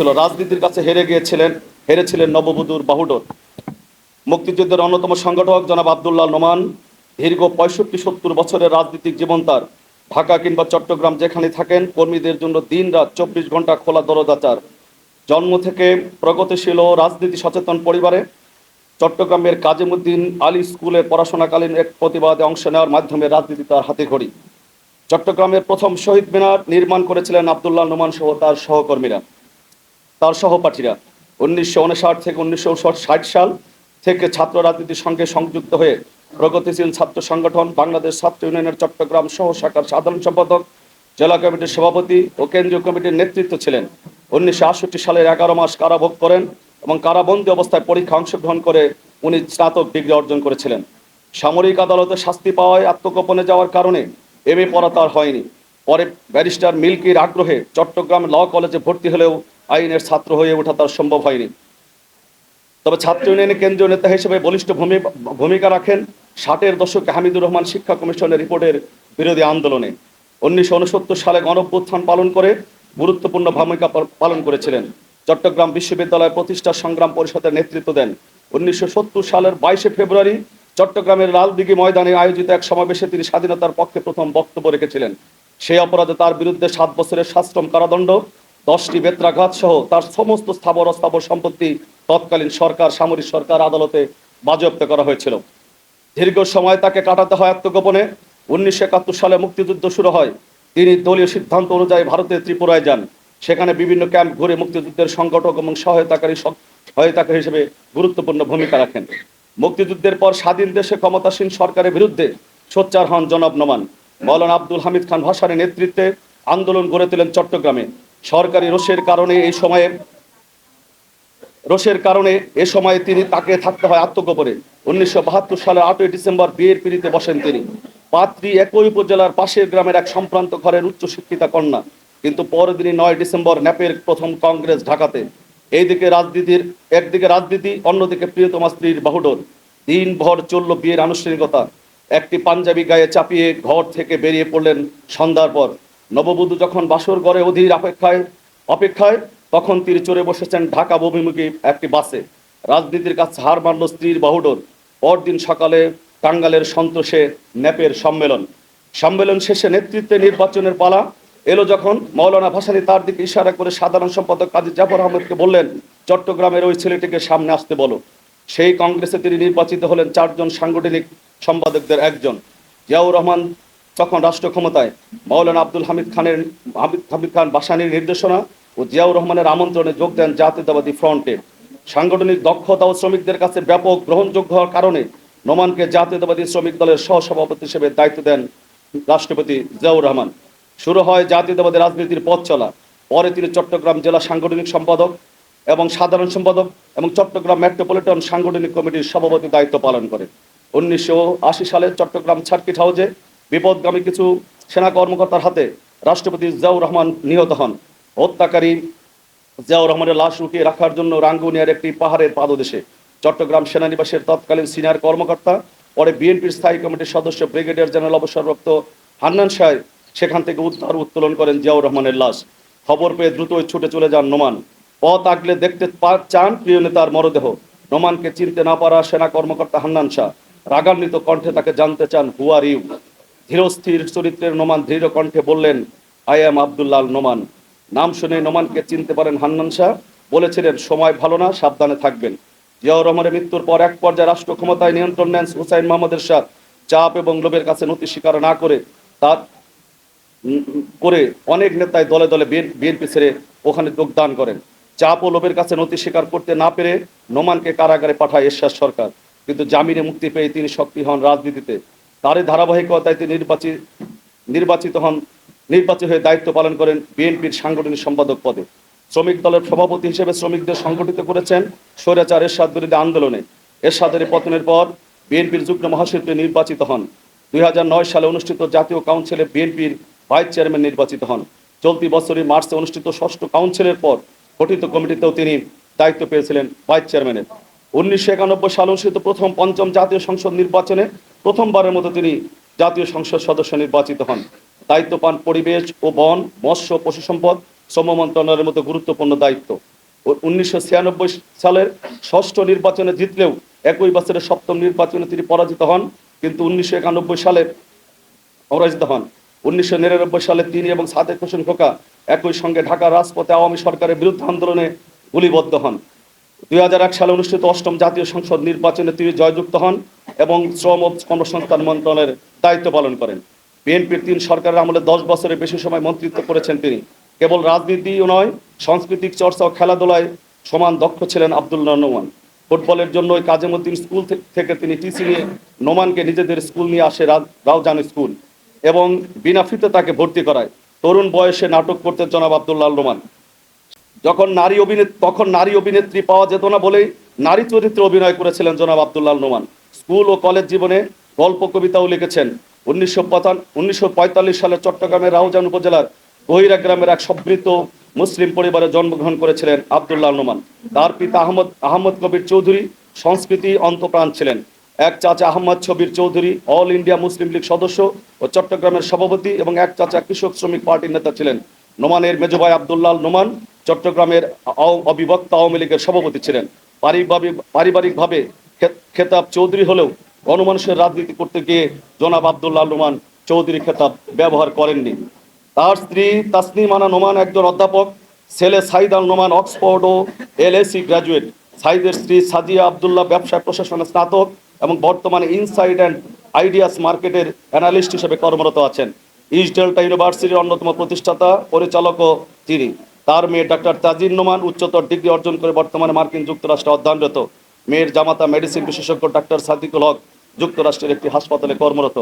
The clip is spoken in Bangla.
ছিল। রাজনীতির কাছে হেরে গিয়েছিলেন, হেরেছিলেন নববধূর বাহুডোর মুক্তিযুদ্ধের অন্যতম সংগঠক জনাব আবদুল্লাহ নোমান, দীর্ঘ পঁয়ষট্টি সত্তর বছরের রাজনৈতিক জীবন তার। ঢাকা কিংবা চট্টগ্রাম যেখানে থাকেন, কর্মীদের জন্য দিন রাত চব্বিশ ঘণ্টা খোলা দরজাচার জন্ম থেকে প্রগতিশীল রাজনীতি সচেতন পরিবারে, চট্টগ্রামের কাজিমুদ্দিন আলী স্কুলে পড়াশোনাকালীন এক প্রতিবাদে অংশ নেওয়ার মাধ্যমে রাজনীতি তার হাতে ঘড়ি। চট্টগ্রামের প্রথম শহীদ মিনার নির্মাণ করেছিলেন আবদুল্লাহ নোমান সহ তার সহকর্মীরা। তার সহপাঠীরা উনিশশো উনষাট থেকে উনিশশো ষাট সাল থেকে ছাত্র রাজনীতির সঙ্গে সংযুক্ত হয়ে প্রগতিশীল ছাত্র সংগঠন বাংলাদেশ ছাত্র ইউনিয়নের চট্টগ্রাম সহ শাখার সাধারণ সম্পাদক, জেলা কমিটির সভাপতি ও কেন্দ্রীয় কমিটির নেতৃত্ব ছিলেন। উনিশশো আটষট্টি সালের এগারো মাস কারাভোগ করেন এবং কারাবন্দী অবস্থায় পরীক্ষা অংশগ্রহণ করে উনি স্নাতক ডিগ্রি অর্জন করেছিলেন। সামরিক আদালতে শাস্তি পাওয়ায় আত্মগোপনে যাওয়ার কারণে এম এ পড়া তার হয়নি। পরে ব্যারিস্টার মিল্কির আগ্রহে চট্টগ্রাম ল কলেজে ভর্তি হলেও আইনের ছাত্র হয়ে ওঠা তার সম্ভব হয়নি। তবে ছাত্র ইউনিয়নের কেন্দ্রীয় নেতা হিসেবে বলিষ্ঠ ভূমি- ভূমিকা রাখেন ষাটের দশকে হামিদুর রহমান শিক্ষা কমিশনের রিপোর্টের বিরোধী আন্দোলনে। উনিশশো উনসত্তর সালে গণঅভ্যুত্থান পালন করে গুরুত্বপূর্ণ ভূমিকা পালন করেছিলেন। চট্টগ্রাম বিশ্ববিদ্যালয় প্রতিষ্ঠা সংগ্রাম পরিষদের নেতৃত্ব দেন। উনিশশো সত্তর সালের বাইশে ফেব্রুয়ারি চট্টগ্রামের লালদিঘি ময়দানে আয়োজিত এক সমাবেশে তিনি স্বাধীনতার পক্ষে প্রথম বক্তব্য রেখেছিলেন। সেই অপরাধে তার বিরুদ্ধে সাত বছরের সাশ্রম কারাদণ্ড দশটি বেত্রাঘাত সহ তার সমস্ত স্থাবর অস্থাবর সম্পত্তি তৎকালীন সরকার, সামরিক সরকার আদালতে বাজেয়াপ্ত করা হয়েছিল। দীর্ঘ সময় তাকে কাটাতে হয় আত্মগোপনে। উনিশশো একাত্তর সালে মুক্তিযুদ্ধ শুরু হয়। তিনি দলীয় সিদ্ধান্ত অনুযায়ী ভারতের ত্রিপুরায় যান। সেখানে বিভিন্ন ক্যাম্প ঘুরে মুক্তিযুদ্ধের সংগঠক এবং সহায়তাকারী সহায়তাকারী হিসেবে গুরুত্বপূর্ণ ভূমিকা রাখেন। মুক্তিযুদ্ধের পর স্বাধীন দেশে ক্ষমতাসীন সরকারের বিরুদ্ধে সোচ্চার হন জনাব নোমান। মৌলানা আব্দুল হামিদ খান ভাসানের নেতৃত্বে আন্দোলন গড়ে তোলেন চট্টগ্রামে। সরকারি রোষের কারণে এই সময়ে, রোষের কারণে এ সময়ে তিনি তাকে থাকতে হয় আত্মগোপনে। উনিশশো বাহাত্তর সালের আটই ডিসেম্বর বিয়ের পিড়িতে বসেন তিনি। পাত্রী একই উপজেলার পাশের গ্রামের এক সম্ভ্রান্ত ঘরের উচ্চশিক্ষিতা কন্যা। কিন্তু পরের দিনই নয় ডিসেম্বর ন্যাপের প্রথম কংগ্রেস ঢাকাতে। এইদিকে রাজনীতির, একদিকে রাজনীতি, অন্যদিকে প্রিয়তমা স্ত্রীর বাহুডোর। দিনভর চলল বিয়ের আনুষ্ঠানিকতা। একটি পাঞ্জাবি গায়ে চাপিয়ে ঘর থেকে বেরিয়ে পড়লেন সন্ধ্যার পর। নববধূ যখন বাসর গড়ে অধীর অপেক্ষায় অপেক্ষায়, তখন তিনি চড়ে বসেছেন ঢাকা অভিমুখী একটি বাসে। রাজনীতির কাছে হার মানল স্ত্রীর বাহুডোর। পরদিন সকালে টাঙ্গালের সন্তোষে ন্যাপের সম্মেলন। সম্মেলন শেষে নেতৃত্বে নির্বাচনের পালা এলো যখন মৌলানা ভাসানি তার দিকে ইশারা করে সাধারণ সম্পাদক কাজী জাফর আহমেদকে বললেন, চট্টগ্রামের ওই ছেলেটিকে সামনে আসতে বলো। সেই কংগ্রেসে তিনি নির্বাচিত হলেন চারজন সাংগঠনিক সম্পাদকদের একজন। জিয়াউর রহমান তখন রাষ্ট্র ক্ষমতায় মৌলানা আব্দুল হামিদ খানের, হামিদ খান বাসানির নির্দেশনা ও জিয়াউর রহমানের আমন্ত্রণে যোগ দেন জাতীয়তাবাদী ফ্রন্টে। সাংগঠনিক দক্ষতা ও শ্রমিকদের কাছে ব্যাপক গ্রহণযোগ্য হওয়ার কারণে নোমানকে জাতীয়তাবাদী শ্রমিক দলের সহসভাপতি হিসেবে দায়িত্ব দেন রাষ্ট্রপতি জিয়াউর রহমান। শুরু হয় জাতীয়তাবাদী রাজনীতির পথ চলা। পরে তিনি চট্টগ্রাম জেলা সাংগঠনিক সম্পাদক এবং সাধারণ সম্পাদক এবং চট্টগ্রাম মেট্রোপলিটন সাংগঠনিক কমিটির সভাপতি দায়িত্ব পালন করেন। উনিশশো আশি সালে চট্টগ্রাম সার্কিট হাউসে বিপদগামী কিছু সেনা কর্মকর্তার হাতে রাষ্ট্রপতি জিয়াউর রহমান নিহত হন। হত্যাকারী জিয়াউর রহমানের লাশ লুকিয়ে রাখার জন্য রাঙ্গুনিয়ার একটি পাহাড়ের পাদদেশে। চট্টগ্রাম সেনানিবাসের তৎকালীন সিনিয়র কর্মকর্তা, পরে বিএনপির স্থায়ী কমিটির সদস্য ব্রিগেডিয়ার জেনারেল অবসরপ্রাপ্ত হান্নান সাহেব সেখান থেকে উদ্ধার উত্তোলন করেন জিয়াউর রহমানের লাশ। খবর পেয়ে দ্রুতই ছুটে চলে যান নোমান। পথ আগলে দেখতে চান প্রিয় নেতার মরদেহ। নোমানকে চিনতে না পারা সেনা কর্মকর্তা হান্নান শাহ রাগান্বিত কণ্ঠে তাকে জানতে চান হু আর ইউ ধীরস্থির চরিত্রের নোমান দৃঢ় কণ্ঠে বললেন, আই এম আবদুল্লাল নোমান। নাম শুনে নোমানকে চিনতে পারেন হান্নান শাহ। বলেছিলেন, সময় ভালো না, সাবধানে থাকবেন। জিয়াউর রহমানের মৃত্যুর পর এক পর্যায়ে রাষ্ট্র ক্ষমতায় নিয়ন্ত্রণ নেন হুসাইন মোহাম্মদের শাহ। চাপ এবং লোভের কাছে নতি স্বীকার না করে তার করে অনেক নেতাই দলে দলে বিএনপি ছেড়ে ওখানে যোগদান করেন। চাপ ও লোভের কাছে নথি স্বীকার করতে না পেরে নোমানকে কারাগারে পাঠায় এরশাদ সরকার। কিন্তু জামিনে মুক্তি পেয়ে তিনি সক্রিয় হন রাজনীতিতে। তারই ধারাবাহিকতায় তিনি নির্বাচিত নির্বাচিত হন। নির্বাচিত হয়ে দায়িত্ব পালন করেন বিএনপির সাংগঠনিক সম্পাদক পদে। শ্রমিক দলের সভাপতি হিসেবে শ্রমিকদের সংগঠিত করেছেন স্বৈরাচার এরশাদ বিরোধী আন্দোলনে। এরশাদের পতনের পর বিএনপির যুগ্ম মহাসচিব নির্বাচিত হন। দুই হাজার নয় সালে অনুষ্ঠিত জাতীয় কাউন্সিলে বিএনপির ভাইস চেয়ারম্যান নির্বাচিত হন। চলতি বছরের মার্চে অনুষ্ঠিত ষষ্ঠ কাউন্সিলের পর গঠিত কমিটিতেও তিনি দায়িত্ব পেয়েছিলেন ভাইস চেয়ারম্যানের। উনিশশো একানব্বই সালে অনুষ্ঠিত প্রথম পঞ্চম জাতীয় সংসদ নির্বাচনে প্রথমবারের মতো তিনি জাতীয় সংসদ সদস্য নির্বাচিত হন। দায়িত্ব পান পরিবেশ ও বন, মৎস্য পশু সম্পদ শ্রম মন্ত্রণালয়ের মতো গুরুত্বপূর্ণ দায়িত্ব। উনিশশো ছিয়ানব্বই সালের ষষ্ঠ নির্বাচনে জিতলেও একই বছরের সপ্তম নির্বাচনে তিনি পরাজিত হন, কিন্তু উনিশশো একানব্বই সালে পরাজিত হন। উনিশশো নিরানব্বই সালে তিনি এবং সাদেক হোসেন খোকা একই সঙ্গে ঢাকা রাজপথে আওয়ামী সরকারের বিরুদ্ধে আন্দোলনে গুলিবদ্ধ হন। দুই হাজার এক সালে অনুষ্ঠিত অষ্টম জাতীয় সংসদ নির্বাচনে তিনি জয়যুক্ত হন। এবং শ্রম ও কর্মসংস্থান মন্ত্রণালয়ের দায়িত্ব পালন করেন। বিএনপির তিন সরকারের আমলে দশ বছরের বেশি সময় মন্ত্রিত্ব করেছেন তিনি। কেবল রাজনীতিও নয়, সাংস্কৃতিক চর্চা ও খেলাধুলায় সমান দক্ষ ছিলেন আব্দুল্লাহ নোমান ফুটবলের জন্য কাজেমুদ্দিন স্কুল থেকে তিনি টিসি নিয়ে নোমানকে নিজেদের স্কুল নিয়ে আসে রাউজান স্কুল এবং বিনা ফিতে তাকে ভর্তি করায়। তরুণ বয়সে নাটক করতে জনাব আব্দুল্লাহ নোমান যখন নারী অভিনেত্রী তখন নারী অভিনেত্রী পাওয়া যেত না বলেই নারী চরিত্রে অভিনয় করেছিলেন জনাব আব্দুল্লাহ নোমান স্কুল ও কলেজ জীবনে গল্প, কবিতাও লিখেছেন। উনিশশো উনিশশো সালে চট্টগ্রামের রাউজান উপজেলার গহিরা গ্রামের এক সমৃদ্ধ মুসলিম পরিবারে জন্মগ্রহণ করেছিলেন আব্দুল্লাহ নোমান। তার পিতা আহমদ আহমদ কবির চৌধুরী সংস্কৃতি অন্তপ্রাণ ছিলেন। এক চাচা Ahmad Chhabir Chowdhury, all India Muslim League সদস্য ও চট্টগ্রামের সভাপতি এবং এক চাচা কৃষক শ্রমিক পার্টির নেতা ছিলেন। নোমানের মেজভাই আব্দুল্লাহ নোমান চট্টগ্রামের অবিভক্ত আওয়ামী লীগের সভাপতি ছিলেন। পারিবারিক- পারিবারিকভাবে খেতাব চৌধুরী হলেও গণমানুষের রাজনীতি করতে গিয়ে জনাব আব্দুল্লাহ নোমান চৌধুরী খেতাব ব্যবহার করেননি। তার স্ত্রী তাসনিম আনা নোমান একজন অধ্যাপক, ছেলে সাইদ আল নোমান অক্সফোর্ড ও এলএসি গ্র্যাজুয়েট সাইদের স্ত্রী সাদিয়া আব্দুল্লাহ ব্যবসায় প্রশাসনে স্নাতক এবং বর্তমানে ইনসাইড অ্যান্ড আইডিয়াস মার্কেটের অ্যানালিস্ট হিসেবে কর্মরত আছেন। ইস্ট ডেল্টা ইউনিভার্সিটির অন্যতম প্রতিষ্ঠাতা পরিচালকও তিনি। তার মেয়ে ডাক্তার তাজির নোমান উচ্চতর ডিগ্রি অর্জন করে বর্তমানে মার্কিন যুক্তরাষ্ট্রে অধ্যয়নরত। মেয়ের জামাতা মেডিসিন বিশেষজ্ঞ ডাক্তার সাদিকুল হক যুক্তরাষ্ট্রের একটি হাসপাতালে কর্মরত।